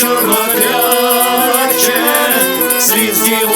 чорнокляче, світ зіло.